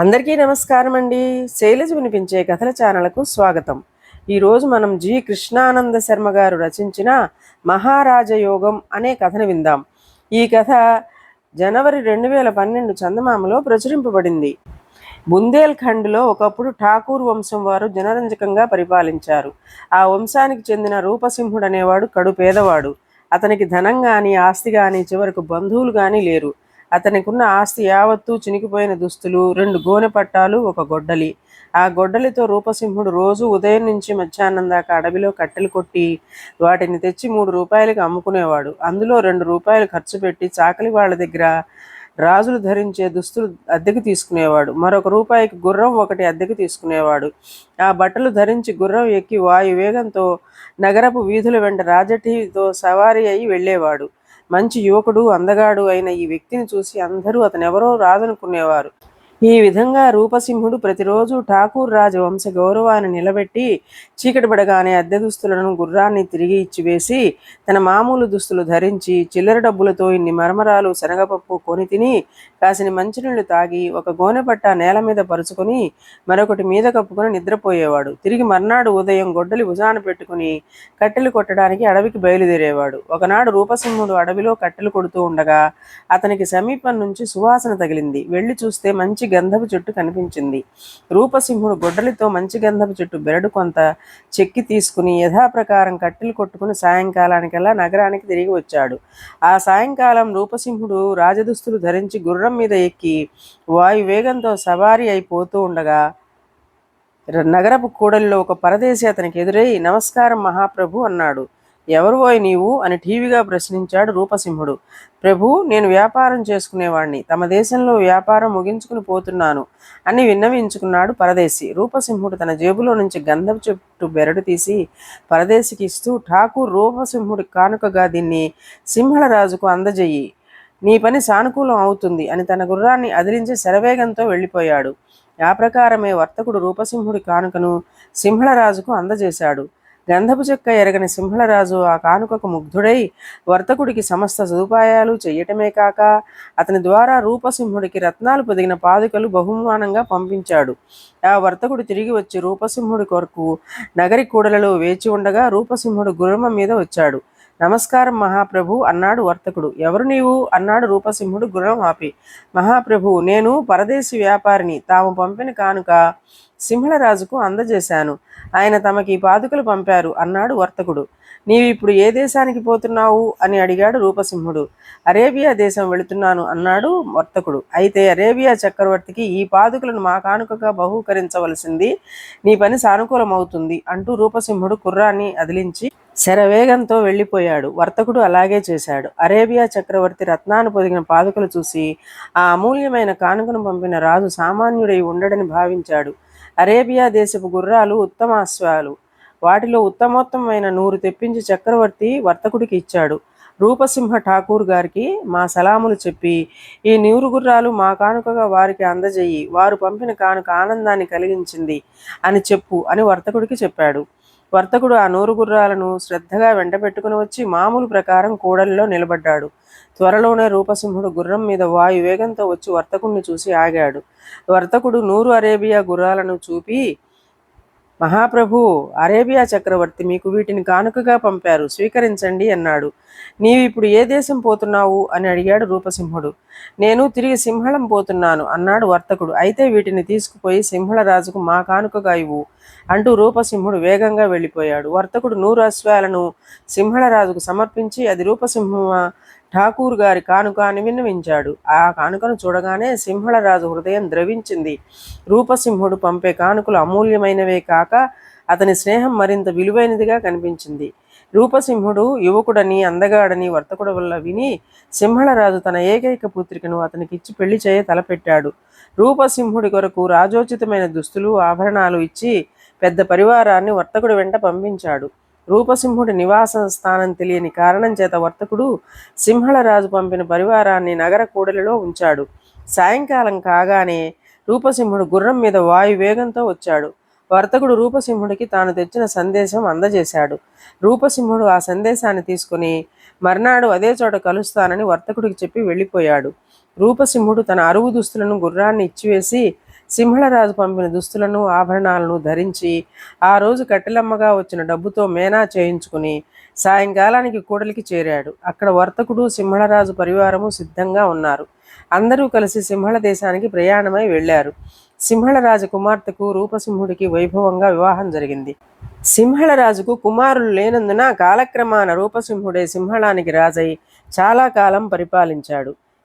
అందరికీ నమస్కారం అండి. శైలజ వినిపించే కథల ఛానల్కు స్వాగతం. ఈరోజు మనం జి కృష్ణానంద శర్మ గారు రచించిన మహారాజయోగం అనే కథను విందాం. ఈ కథ జనవరి రెండు వేల పన్నెండు చందమామలో ప్రచురింపబడింది. బుందేల్ఖండ్లో ఒకప్పుడు ఠాకూర్ వంశం వారు జనరంజకంగా పరిపాలించారు. ఆ వంశానికి చెందిన రూపసింహుడు అనేవాడు కడు పేదవాడు. అతనికి ధనం కానీ ఆస్తి కానీ చివరకు బంధువులు కానీ లేరు. అతనికున్న ఆస్తి యావత్తూ చినికిపోయిన దుస్తులు రెండు గోనె పట్టాలు ఒక గొడ్డలి. ఆ గొడ్డలితో రూపసింహుడు రోజు ఉదయం నుంచి మధ్యాహ్నం దాకా అడవిలో కట్టెలు కొట్టి వాటిని తెచ్చి మూడు రూపాయలకి అమ్ముకునేవాడు. అందులో రెండు రూపాయలు ఖర్చు పెట్టి చాకలి వాళ్ళ దగ్గర రాజులు ధరించే దుస్తులు అద్దెకు తీసుకునేవాడు. మరొక రూపాయికి గుర్రం ఒకటి అద్దెకు తీసుకునేవాడు. ఆ బట్టలు ధరించి గుర్రం ఎక్కి వాయు వేగంతో నగరపు వీధుల వెంట రాజటీతో సవారీ అయి వెళ్ళేవాడు. మంచి యువకుడు అందగాడు అయిన ఈ వ్యక్తిని చూసి అందరూ అతనెవరో రాదనుకునేవారు. ఈ విధంగా రూపసింహుడు ప్రతిరోజు ఠాకూర్ రాజవంశ గౌరవాన్ని నిలబెట్టి చీకటిపడగానే అద్దె దుస్తులను గుర్రాన్ని తిరిగి ఇచ్చివేసి తన మామూలు దుస్తులు ధరించి చిల్లర డబ్బులతో ఇన్ని మరమరాలు శనగపప్పు కొని తిని కాసిన మంచినీళ్ళు తాగి ఒక గోనెపట్ట నేల మీద పరుచుకొని మరొకటి మీద కప్పుకొని నిద్రపోయేవాడు. తిరిగి మర్నాడు ఉదయం గొడ్డలి భుజాన పెట్టుకుని కట్టెలు కొట్టడానికి అడవికి బయలుదేరేవాడు. ఒకనాడు రూపసింహుడు అడవిలో కట్టెలు కొడుతూ ఉండగా అతనికి సమీపం నుంచి సువాసన తగిలింది. వెళ్ళి చూస్తే మంచి గంధపు చెట్టు కనిపించింది. రూపసింహుడు గొడ్డలితో మంచి గంధపు చెట్టు బెరడు కొంత చెక్కి తీసుకుని యథాప్రకారం కట్టెలు కొట్టుకుని సాయంకాలానికల్లా నగరానికి తిరిగి వచ్చాడు. ఆ సాయంకాలం రూపసింహుడు రాజదుస్తులు ధరించి గుర్రం మీద ఎక్కి వాయు వేగంతో సవారీ అయిపోతూ ఉండగా నగరపు కూడలిలో ఒక పరదేశి అతనికి ఎదురై నమస్కారం మహాప్రభు అన్నాడు. ఎవరు నీవు అని ఠీవిగా ప్రశ్నించాడు రూపసింహుడు. ప్రభు నేను వ్యాపారం చేసుకునేవాణ్ణి. తమ దేశంలో వ్యాపారం ముగించుకుని పోతున్నాను అని విన్నవించుకున్నాడు పరదేశి. రూపసింహుడు తన జేబులో నుంచి గంధపు చెట్టు బెరడు తీసి పరదేశికి ఇస్తూ ఠాకూర్ రూపసింహుడి కానుకగా దీన్ని సింహళరాజుకు అందజేయి. నీ పని సానుకూలం అవుతుంది అని తన గుర్రాన్ని అదిలించి శరవేగంతో వెళ్ళిపోయాడు. ఆ ప్రకారమే వర్తకుడు రూపసింహుడి కానుకను సింహళరాజుకు అందజేశాడు. గంధపు చెక్క ఎరగని సింహళరాజు ఆ కానుకకు ముగ్ధుడై వర్తకుడికి సమస్త సదుపాయాలు చెయ్యటమే కాక అతని ద్వారా రూపసింహుడికి రత్నాలు పొదిగిన పాదుకలు బహుమానంగా పంపించాడు. ఆ వర్తకుడు తిరిగి వచ్చి రూపసింహుడి కొరకు నగరి కూడలలో వేచి ఉండగా రూపసింహుడు గుర్రం మీద వచ్చాడు. నమస్కారం మహాప్రభు అన్నాడు వర్తకుడు. ఎవరు నీవు? అన్నాడు రూపసింహుడు గుర్రం ఆపి. మహాప్రభు నేను పరదేశి వ్యాపారిని. తాము పంపిన కానుక సింహళరాజుకు అందజేశాను. ఆయన తమకి పాదుకలు పంపారు అన్నాడు వర్తకుడు. నీవిప్పుడు ఏ దేశానికి పోతున్నావు? అని అడిగాడు రూపసింహుడు. అరేబియా దేశం వెళుతున్నాను అన్నాడు వర్తకుడు. అయితే అరేబియా చక్రవర్తికి ఈ పాదుకలను మా కానుకగా బహూకరించవలసింది. నీ పని సానుకూలమవుతుంది అంటూ రూపసింహుడు కుర్రాన్ని అదిలించి శరవేగంతో వెళ్ళిపోయాడు. వర్తకుడు అలాగే చేశాడు. అరేబియా చక్రవర్తి రత్నాన్ని పొదిగిన పాదుకలు చూసి ఆ అమూల్యమైన కానుకను పంపిన రాజు సామాన్యుడై ఉండడని భావించాడు. అరేబియా దేశపు గుర్రాలు ఉత్తమాశ్వాలు. వాటిలో ఉత్తమోత్తమైన నూరు తెప్పించి చక్రవర్తి వర్తకుడికి ఇచ్చాడు. రూపసింహ ఠాకూర్ గారికి మా సలాములు చెప్పి ఈ నూరు గుర్రాలు మా కానుకగా వారికి అందజేయి. వారు పంపిన కానుక ఆనందాన్ని కలిగించింది అని చెప్పు అని వర్తకుడికి చెప్పాడు. వర్తకుడు ఆ నూరు గుర్రాలను శ్రద్ధగా వెంటబెట్టుకుని వచ్చి మామూలు ప్రకారం కూడలిలో నిలబడ్డాడు. త్వరలోనే రూపసింహుడు గుర్రం మీద వాయు వేగంతో వచ్చి వర్తకుణ్ణి చూసి ఆగాడు. వర్తకుడు నూరు అరేబియా గుర్రాలను చూపి మహాప్రభు అరేబియా చక్రవర్తి మీకు వీటిని కానుకగా పంపారు. స్వీకరించండి అన్నాడు. నీవిప్పుడు ఏ దేశం పోతున్నావు? అని అడిగాడు రూపసింహుడు. నేను తిరిగి సింహళం పోతున్నాను అన్నాడు వర్తకుడు. అయితే వీటిని తీసుకుపోయి సింహళ రాజుకు మా కానుకగా ఇవ్వు అంటూ రూపసింహుడు వేగంగా వెళ్ళిపోయాడు. వర్తకుడు నూరు అశ్వాలను సింహళ రాజుకు సమర్పించి అది రూపసింహ ఠాకూర్ గారి కానుక అని విన్నవించాడు. ఆ కానుకను చూడగానే సింహళరాజు హృదయం ద్రవించింది. రూపసింహుడు పంపే కానుకలు అమూల్యమైనవే కాక అతని స్నేహం మరింత విలువైనదిగా కనిపించింది. రూపసింహుడు యువకుడని అందగాడని వర్తకుడు వల్ల విని సింహళరాజు తన ఏకైక పుత్రికను అతనికి ఇచ్చి పెళ్ళి చేయ తలపెట్టాడు. రూపసింహుడి కొరకు రాజోచితమైన దుస్తులు ఆభరణాలు ఇచ్చి పెద్ద పరివారాన్ని వర్తకుడి వెంట పంపించాడు. రూపసింహుడి నివాస స్థానం తెలియని కారణం చేత వర్తకుడు సింహళరాజు పంపిన పరివారాన్ని నగర కూడలిలో ఉంచాడు. సాయంకాలం కాగానే రూపసింహుడు గుర్రం మీద వాయు వేగంతో వచ్చాడు. వర్తకుడు రూపసింహుడికి తాను తెచ్చిన సందేశం అందజేశాడు. రూపసింహుడు ఆ సందేశాన్ని తీసుకుని మర్నాడు అదే చోట కలుస్తానని వర్తకుడికి చెప్పి వెళ్ళిపోయాడు. రూపసింహుడు తన అరువు దుస్తులను గుర్రాన్ని ఇచ్చివేసి సింహళరాజు పంపిన దుస్తులను ఆభరణాలను ధరించి ఆ రోజు కట్టెలమ్మగా వచ్చిన డబ్బుతో మేనా చేయించుకుని సాయంకాలానికి కూడలికి చేరాడు. అక్కడ వర్తకుడు సింహళరాజు పరివారము సిద్ధంగా ఉన్నారు. అందరూ కలిసి సింహళ దేశానికి ప్రయాణమై వెళ్ళారు. సింహళరాజు కుమార్తెకు రూపసింహుడికి వైభవంగా వివాహం జరిగింది. సింహళరాజుకు కుమారులు లేనందున కాలక్రమాన రూపసింహుడే సింహళానికి రాజై చాలా కాలం పరిపాలించాడు.